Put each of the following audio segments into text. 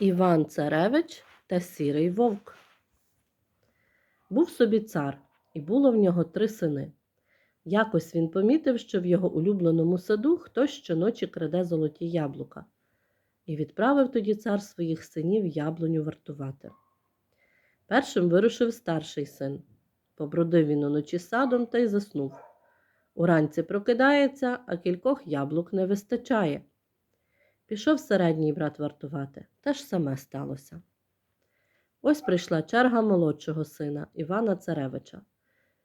Іван Царевич та Сірий Вовк. Був собі цар, і було в нього три сини. Якось він помітив, що в його улюбленому саду хтось щоночі краде золоті яблука, і відправив тоді цар своїх синів яблуню вартувати. Першим вирушив старший син. Побродив він уночі садом та й заснув. Уранці прокидається, а кількох яблук не вистачає. Пішов середній брат вартувати, те ж саме сталося. Ось прийшла черга молодшого сина Івана Царевича.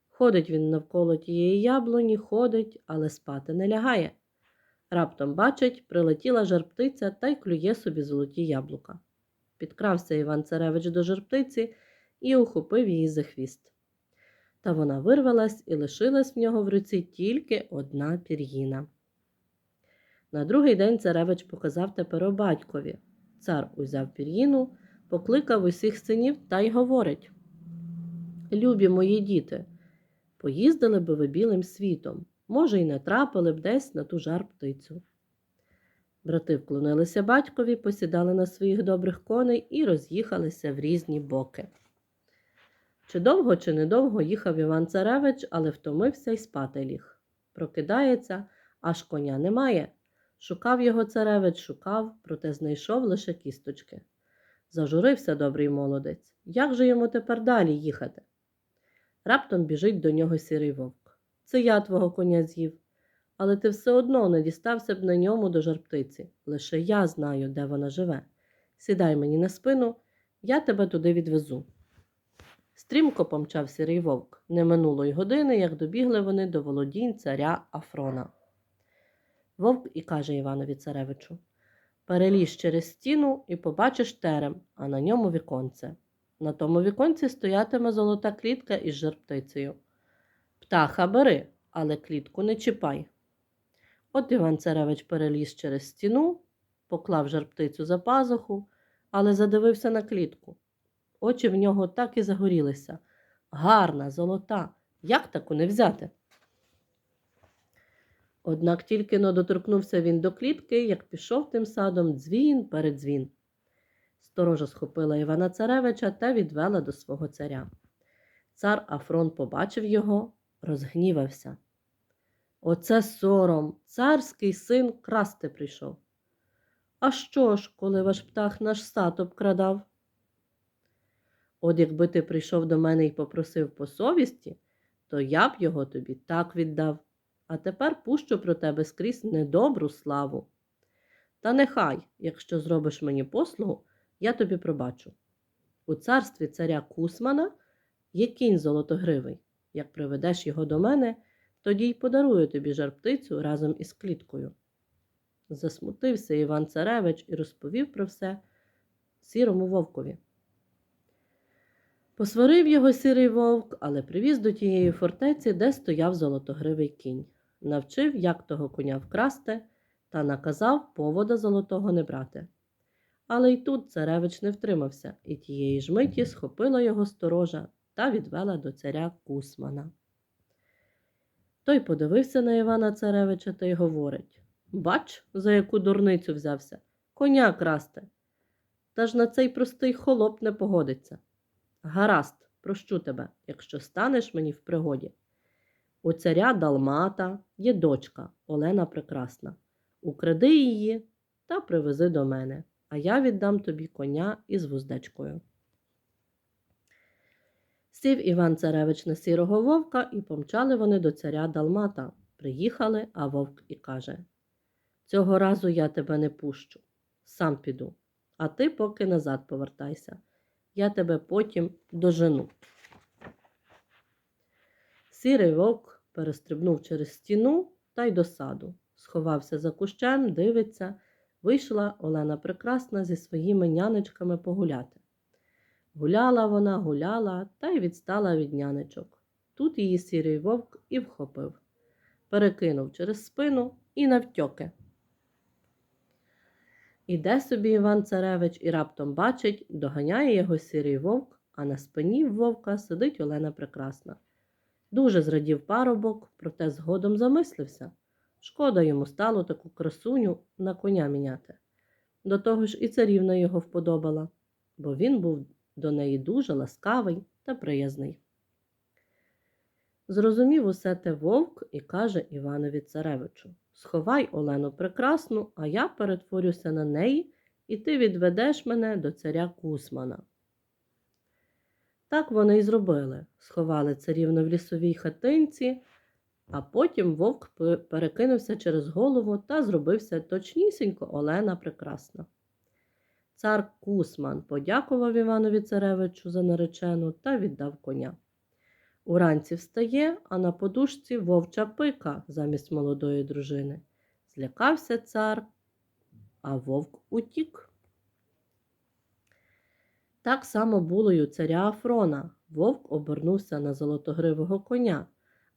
Ходить він навколо тієї яблуні, ходить, але спати не лягає. Раптом бачить, прилетіла жарптиця та й клює собі золоті яблука. Підкрався Іван Царевич до жарптиці і ухопив її за хвіст. Та вона вирвалась і лишилась в нього в руці тільки одна пір'їна. На другий день царевич показав тепер батькові. Цар узяв пір'їну, покликав усіх синів та й говорить: Любі мої діти, поїздили би ви білим світом, може, й не трапили б десь на ту жар птицю. Брати вклонилися батькові, посідали на своїх добрих коней і роз'їхалися в різні боки. Чи довго, чи недовго їхав Іван Царевич, але втомився й спати ліг. Прокидається, аж коня немає. Шукав його царевич, шукав, проте знайшов лише кісточки. Зажурився добрий молодець. Як же йому тепер далі їхати? Раптом біжить до нього сірий вовк. Це я твого коня з'їв. Але ти все одно не дістався б на ньому до жарптиці. Лише я знаю, де вона живе. Сідай мені на спину, я тебе туди відвезу. Стрімко помчав сірий вовк. Не минуло й години, як добігли вони до володінь царя Афрона. Вовк і каже Іванові Царевичу Перелізь через стіну і побачиш терем, а на ньому віконце. На тому віконці стоятиме золота клітка із жарптицею. Птаха бери, але клітку не чіпай. От Іван Царевич переліз через стіну, поклав жарптицю за пазуху, але задивився на клітку. Очі в нього так і загорілися. Гарна, золота, як таку не взяти? Однак тільки но доторкнувся він до клітки, як пішов тим садом дзвін перед дзвін. Сторожа схопила Івана Царевича та відвела до свого царя. Цар Афрон побачив його, розгнівався. Оце сором, царський син красти прийшов. А що ж, коли ваш птах наш сад обкрадав? От якби ти прийшов до мене і попросив по совісті, то я б його тобі так віддав а тепер пущу про тебе скрізь недобру славу. Та нехай, якщо зробиш мені послугу, я тобі пробачу. У царстві царя Кусмана є кінь золотогривий. Як приведеш його до мене, тоді й подарую тобі жарптицю разом із кліткою. Засмутився Іван Царевич і розповів про все сірому вовкові. Посварив його сірий вовк, але привіз до тієї фортеці, де стояв золотогривий кінь навчив, як того коня вкрасти, та наказав повода золотого не брати. Але й тут царевич не втримався, і тієї ж миті схопила його сторожа та відвела до царя Кусмана. Той подивився на Івана Царевича та й говорить Бач, за яку дурницю взявся, коня красти. Та ж на цей простий холоп не погодиться. Гаразд, прощу тебе, якщо станеш мені в пригоді. У царя Далмата є дочка Олена Прекрасна. Укради її та привези до мене, а я віддам тобі коня із вуздечкою. Сів Іван Царевич на сірого вовка і помчали вони до царя Далмата. Приїхали, а вовк і каже Цього разу я тебе не пущу, сам піду, а ти поки назад повертайся. Я тебе потім дожену. Сірий вовк перестрибнув через стіну та й до саду. Сховався за кущем, дивиться, вийшла Олена Прекрасна зі своїми нянечками погуляти. Гуляла вона, гуляла та й відстала від нянечок. Тут її сірий вовк і вхопив, перекинув через спину і навтьоки. Іде собі Іван Царевич і раптом бачить, доганяє його сірий вовк, а на спині вовка сидить Олена Прекрасна. Дуже зрадів парубок, проте згодом замислився. Шкода йому стало таку красуню на коня міняти. До того ж і царівна його вподобала, бо він був до неї дуже ласкавий та приязний. Зрозумів усе те вовк і каже Іванові Царевичу Сховай Олену прекрасну, а я перетворюся на неї, і ти відведеш мене до царя Кусмана. Так вони й зробили. Сховали царівну в лісовій хатинці, а потім вовк перекинувся через голову та зробився точнісінько Олена Прекрасна. Цар Кусман подякував Іванові Царевичу за наречену та віддав коня. Уранці встає, а на подушці вовча пика замість молодої дружини. Злякався цар, а вовк утік. Так само було й у царя Афрона. Вовк обернувся на золотогривого коня,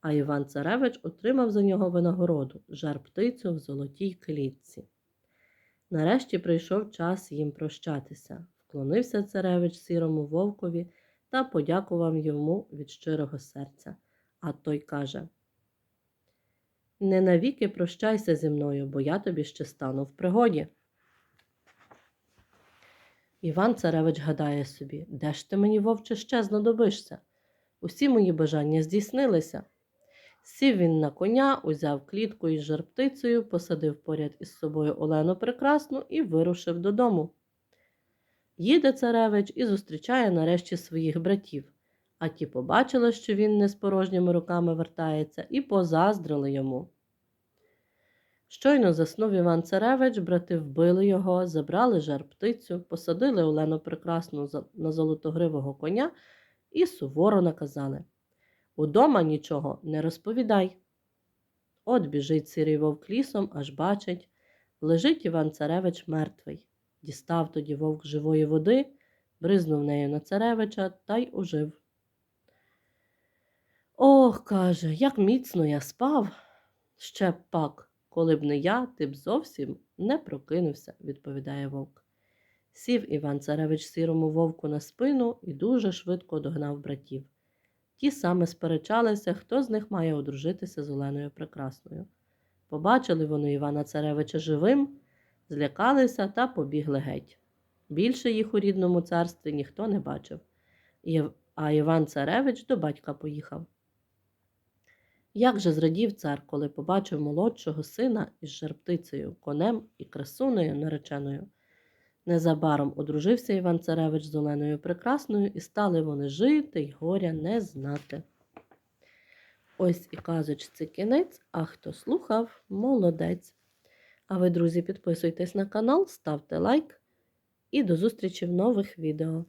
а Іван Царевич отримав за нього винагороду жар птицю в золотій клітці. Нарешті прийшов час їм прощатися. Вклонився царевич сірому вовкові та подякував йому від щирого серця. А той каже: Не навіки прощайся зі мною, бо я тобі ще стану в пригоді. Іван Царевич гадає собі, де ж ти мені, вовче, ще знадобишся? Усі мої бажання здійснилися. Сів він на коня, узяв клітку із жарптицею, посадив поряд із собою Олену Прекрасну і вирушив додому. Їде царевич і зустрічає нарешті своїх братів, а ті побачили, що він не з порожніми руками вертається, і позаздрили йому. Щойно заснув Іван Царевич, брати вбили його, забрали жар птицю, посадили Олену Прекрасну на золотогривого коня і суворо наказали Удома нічого не розповідай. От біжить сірий вовк лісом, аж бачить, лежить Іван Царевич мертвий. Дістав тоді вовк живої води, бризнув нею на царевича та й ожив. Ох, каже, як міцно я спав. Ще пак, коли б не я, ти б зовсім не прокинувся, відповідає вовк. Сів Іван Царевич сірому вовку на спину і дуже швидко догнав братів. Ті саме сперечалися, хто з них має одружитися з Оленою Прекрасною. Побачили вони Івана Царевича живим, злякалися та побігли геть. Більше їх у рідному царстві ніхто не бачив, а Іван Царевич до батька поїхав. Як же зрадів цар, коли побачив молодшого сина із жарптицею, конем і красунею нареченою. Незабаром одружився Іван Царевич з Оленою Прекрасною, і стали вони жити й горя не знати. Ось і казочці кінець, а хто слухав, молодець. А ви, друзі, підписуйтесь на канал, ставте лайк і до зустрічі в нових відео.